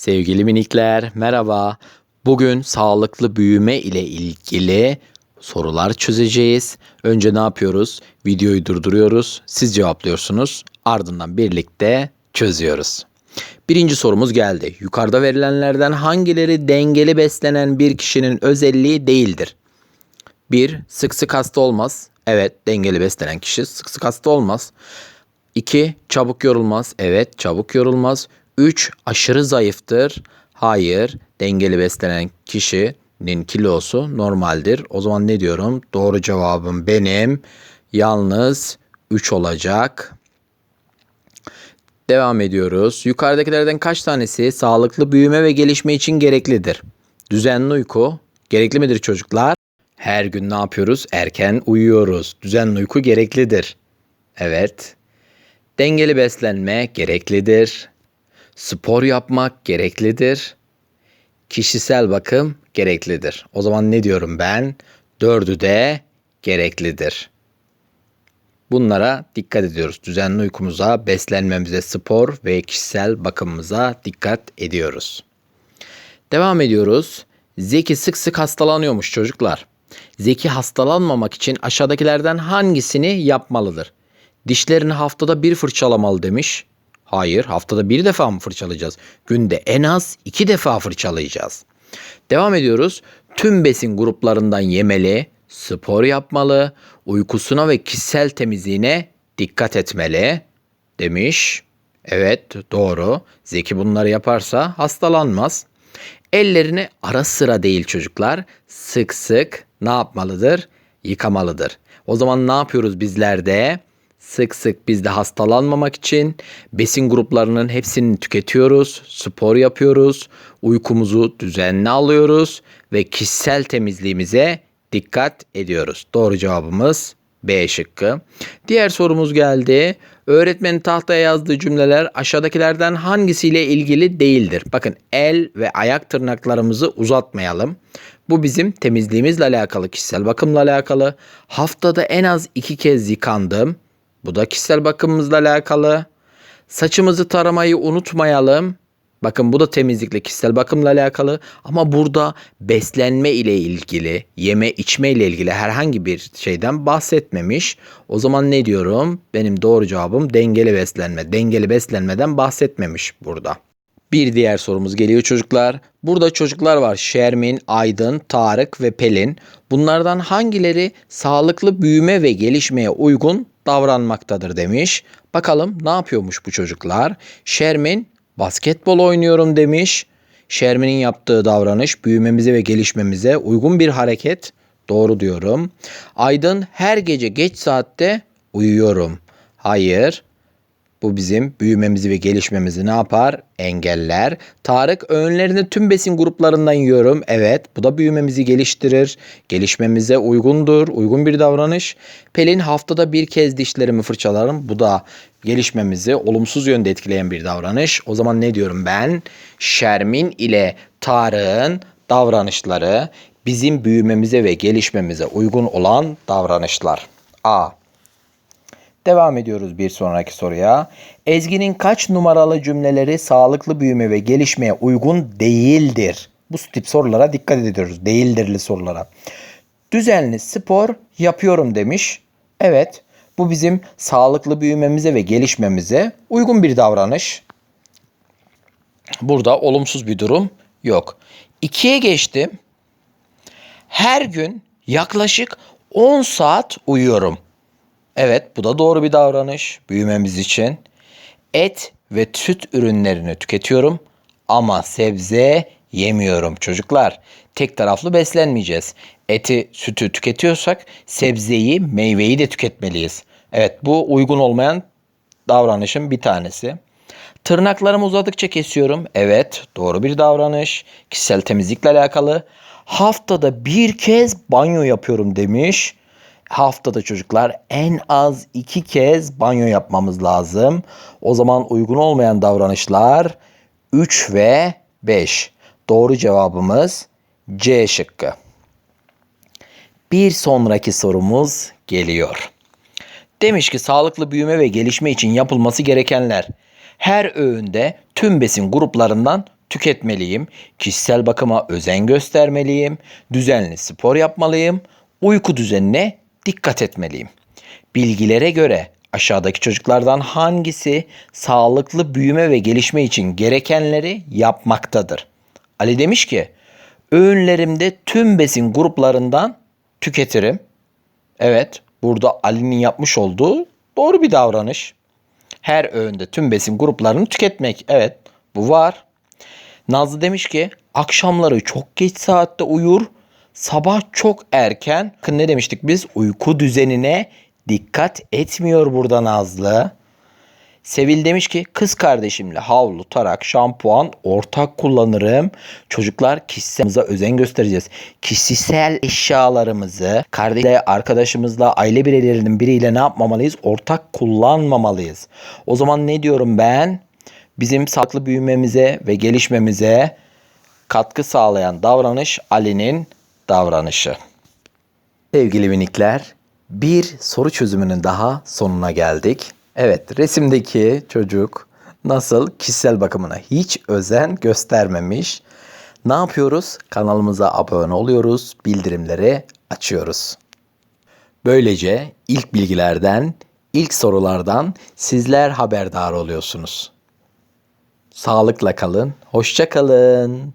Sevgili minikler, merhaba. Bugün sağlıklı büyüme ile ilgili sorular çözeceğiz. Önce ne yapıyoruz? Videoyu durduruyoruz. Siz cevaplıyorsunuz. Ardından birlikte çözüyoruz. Birinci sorumuz geldi. Yukarıda verilenlerden hangileri dengeli beslenen bir kişinin özelliği değildir? 1. Sık sık hasta olmaz. Evet, dengeli beslenen kişi sık sık hasta olmaz. 2. Çabuk yorulmaz. Evet, çabuk yorulmaz. 3. Aşırı zayıftır. Hayır, dengeli beslenen kişinin kilosu normaldir. O zaman ne diyorum? Doğru cevabım benim yalnız 3 olacak. Devam ediyoruz. Yukarıdakilerden kaç tanesi sağlıklı büyüme ve gelişme için gereklidir? Düzenli uyku gerekli midir çocuklar? Her gün ne yapıyoruz? Erken uyuyoruz. Düzenli uyku gereklidir. Evet. Dengeli beslenme gereklidir. Spor yapmak gereklidir. Kişisel bakım gereklidir. O zaman ne diyorum ben? Dördü de gereklidir. Bunlara dikkat ediyoruz. Düzenli uykumuza, beslenmemize, spor ve kişisel bakımımıza dikkat ediyoruz. Devam ediyoruz. Zeki sık sık hastalanıyormuş çocuklar. Zeki hastalanmamak için aşağıdakilerden hangisini yapmalıdır? Dişlerini haftada bir fırçalamalı demiş. Hayır, haftada bir defa mı fırçalayacağız? Günde en az iki defa fırçalayacağız. Devam ediyoruz. Tüm besin gruplarından yemeli, spor yapmalı, uykusuna ve kişisel temizliğine dikkat etmeli demiş. Evet, doğru. Zeki bunları yaparsa hastalanmaz. Ellerini ara sıra değil çocuklar, sık sık ne yapmalıdır? Yıkamalıdır. O zaman ne yapıyoruz bizler de? Sık sık biz de hastalanmamak için besin gruplarının hepsini tüketiyoruz, spor yapıyoruz, uykumuzu düzenli alıyoruz ve kişisel temizliğimize dikkat ediyoruz. Doğru cevabımız B şıkkı. Diğer sorumuz geldi. Öğretmenin tahtaya yazdığı cümleler aşağıdakilerden hangisiyle ilgili değildir? Bakın el ve ayak tırnaklarımızı uzatmayalım. Bu bizim temizliğimizle alakalı, kişisel bakımla alakalı. Haftada en az iki kez yıkandım. Bu da kişisel bakımımızla alakalı. Saçımızı taramayı unutmayalım. Bakın bu da temizlikle kişisel bakımla alakalı ama burada beslenme ile ilgili, yeme içme ile ilgili herhangi bir şeyden bahsetmemiş. O zaman ne diyorum? Benim doğru cevabım dengeli beslenme. Dengeli beslenmeden bahsetmemiş burada. Bir diğer sorumuz geliyor çocuklar. Burada çocuklar var. Şermin, Aydın, Tarık ve Pelin. Bunlardan hangileri sağlıklı büyüme ve gelişmeye uygun davranmaktadır demiş. Bakalım ne yapıyormuş bu çocuklar? Şermin basketbol oynuyorum demiş. Şermin'in yaptığı davranış büyümemize ve gelişmemize uygun bir hareket. Doğru diyorum. Aydın her gece geç saatte uyuyorum. Hayır. Bu bizim büyümemizi ve gelişmemizi ne yapar? Engeller. Tarık öğünlerini tüm besin gruplarından yiyorum. Evet bu da büyümemizi geliştirir. Gelişmemize uygundur. Uygun bir davranış. Pelin haftada bir kez dişlerimi fırçalarım. Bu da gelişmemizi olumsuz yönde etkileyen bir davranış. O zaman ne diyorum ben? Şermin ile Tarık'ın davranışları bizim büyümemize ve gelişmemize uygun olan davranışlar. A. Devam ediyoruz bir sonraki soruya. Ezgi'nin kaç numaralı cümleleri sağlıklı büyüme ve gelişmeye uygun değildir? Bu tip sorulara dikkat ediyoruz. Değildirli sorulara. Düzenli spor yapıyorum demiş. Evet, bu bizim sağlıklı büyümemize ve gelişmemize uygun bir davranış. Burada olumsuz bir durum yok. İkiye geçtim. Her gün yaklaşık 10 saat uyuyorum. Evet bu da doğru bir davranış büyümemiz için. Et ve süt ürünlerini tüketiyorum ama sebze yemiyorum çocuklar. Tek taraflı beslenmeyeceğiz. Eti, sütü tüketiyorsak sebzeyi, meyveyi de tüketmeliyiz. Evet bu uygun olmayan davranışın bir tanesi. Tırnaklarımı uzadıkça kesiyorum. Evet doğru bir davranış. Kişisel temizlikle alakalı. Haftada bir kez banyo yapıyorum demiş haftada çocuklar en az iki kez banyo yapmamız lazım. O zaman uygun olmayan davranışlar 3 ve 5. Doğru cevabımız C şıkkı. Bir sonraki sorumuz geliyor. Demiş ki sağlıklı büyüme ve gelişme için yapılması gerekenler her öğünde tüm besin gruplarından tüketmeliyim. Kişisel bakıma özen göstermeliyim. Düzenli spor yapmalıyım. Uyku düzenine dikkat etmeliyim. Bilgilere göre aşağıdaki çocuklardan hangisi sağlıklı büyüme ve gelişme için gerekenleri yapmaktadır? Ali demiş ki, öğünlerimde tüm besin gruplarından tüketirim. Evet, burada Ali'nin yapmış olduğu doğru bir davranış. Her öğünde tüm besin gruplarını tüketmek. Evet, bu var. Nazlı demiş ki akşamları çok geç saatte uyur, sabah çok erken. Ne demiştik biz? Uyku düzenine dikkat etmiyor burada Nazlı. Sevil demiş ki kız kardeşimle havlu, tarak, şampuan ortak kullanırım. Çocuklar kişisel özen göstereceğiz. Kişisel eşyalarımızı kardeşle, arkadaşımızla, aile bireylerinin biriyle ne yapmamalıyız? Ortak kullanmamalıyız. O zaman ne diyorum ben? Bizim sağlıklı büyümemize ve gelişmemize katkı sağlayan davranış Ali'nin davranışı. Sevgili minikler, bir soru çözümünün daha sonuna geldik. Evet, resimdeki çocuk nasıl kişisel bakımına hiç özen göstermemiş. Ne yapıyoruz? Kanalımıza abone oluyoruz, bildirimleri açıyoruz. Böylece ilk bilgilerden, ilk sorulardan sizler haberdar oluyorsunuz. Sağlıkla kalın, hoşça kalın.